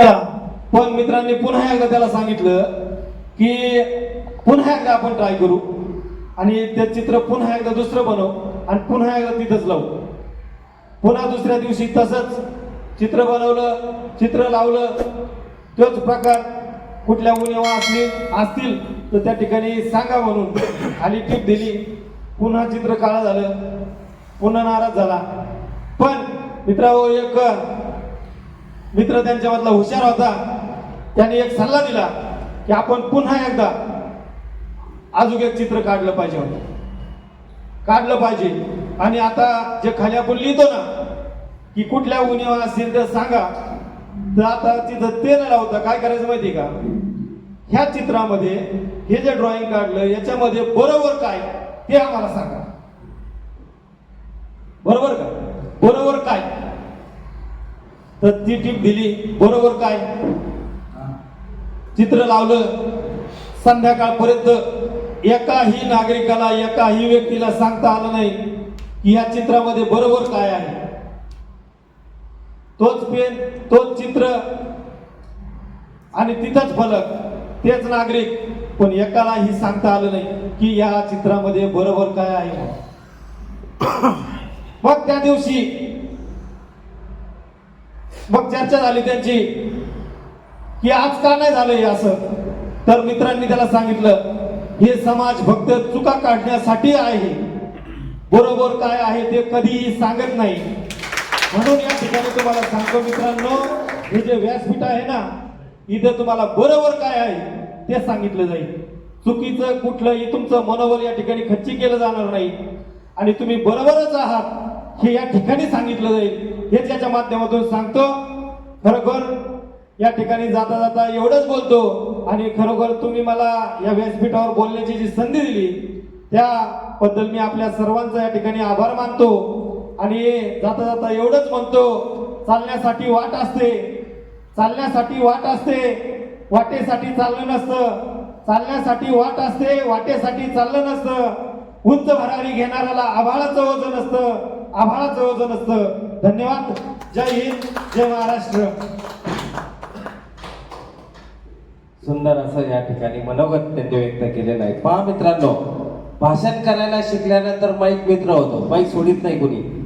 केला पण मित्रांनी पुन्हा एकदा त्याला सांगितलं की पुन्हा एकदा आपण ट्राय करू आणि ते चित्र पुन्हा एकदा दुसरं बनव आणि पुन्हा एकदा तिथंच लावू. पुन्हा दुसऱ्या दिवशी तसंच चित्र बनवलं चित्र लावलं तोच प्रकार कुठल्या उणेवा असली असतील तर त्या ठिकाणी सांगा म्हणून खाली टीप दिली. पुन्हा चित्र काळं झालं पुन्हा नाराज झाला. पण मित्रांनो एक मित्र त्यांच्यामधला हुशार होता. त्याने एक सल्ला दिला की आपण पुन्हा एकदा अजून एक चित्र काढलं पाहिजे होतं. काढलं पाहिजे. आणि आता जे खाली आपण लिहितो ना की कुठल्या उणीवा असतील तर सांगा तर आता तिथं ते न लावता. काय करायचं माहिती का? ह्या चित्रामध्ये हे जे ड्रॉइंग काढलं याच्यामध्ये बरोबर काय ते आम्हाला सांगा. बरोबर का? बरोबर काय? तर ती टीप दिली. बरोबर काय? चित्र लावलं. संध्याकाळपर्यंत एकाही नागरिकाला एकाही व्यक्तीला सांगता आलं नाही की या चित्रामध्ये बरोबर काय आहे. तोच पेन तोच चित्र आणि तिथंच फलक. तेच नागरिक. पण एकालाही सांगता आलं नाही की या चित्रामध्ये बरोबर काय आहे. मग त्या दिवशी मग चर्चा झाली त्यांची की आज का नाही झालं हे असं? तर मित्रांनी त्याला सांगितलं हे समाज फक्त चुका काढण्यासाठी आहे. बरोबर काय आहे ते कधीही सांगत नाही. म्हणून या ठिकाणी तुम्हाला सांगतो मित्रांनो हे जे व्यासपीठ आहे ना इथं तुम्हाला बरोबर काय आहे ते सांगितलं जाईल. चुकीचं कुठलंही तुमचं मनोबल या ठिकाणी खच्ची केलं जाणार नाही. आणि तुम्ही बरोबरच आहात. हे या ठिकाणी सांगितलं जाईल. हेच याच्या माध्यमातून सांगतो. खरोखर या ठिकाणी जाता जाता एवढंच बोलतो. आणि खरोखर तुम्ही मला या व्यासपीठावर बोलण्याची जी संधी दिली त्याबद्दल मी आपल्या सर्वांचा या ठिकाणी आभार मानतो. आणि जाता जाता एवढंच म्हणतो चालण्यासाठी वाट असते. चालण्यासाठी वाट असते. वाटेसाठी चाललं नसतं. चालण्यासाठी वाट असते वाटेसाठी चाललं नसतं. उंच भरारी घेणाऱ्याला आभाळाचं वजन असतं आम्हाला जवळजवळ असतं धन्यवाद. जय हिंद जय महाराष्ट्र. सुंदर असं या ठिकाणी मनोगत त्यांनी व्यक्त केलेलं आहे. पहा मित्रांनो भाषण करायला शिकल्यानंतर माईक मित्र होतो. माईक सोडित नाही कोणी.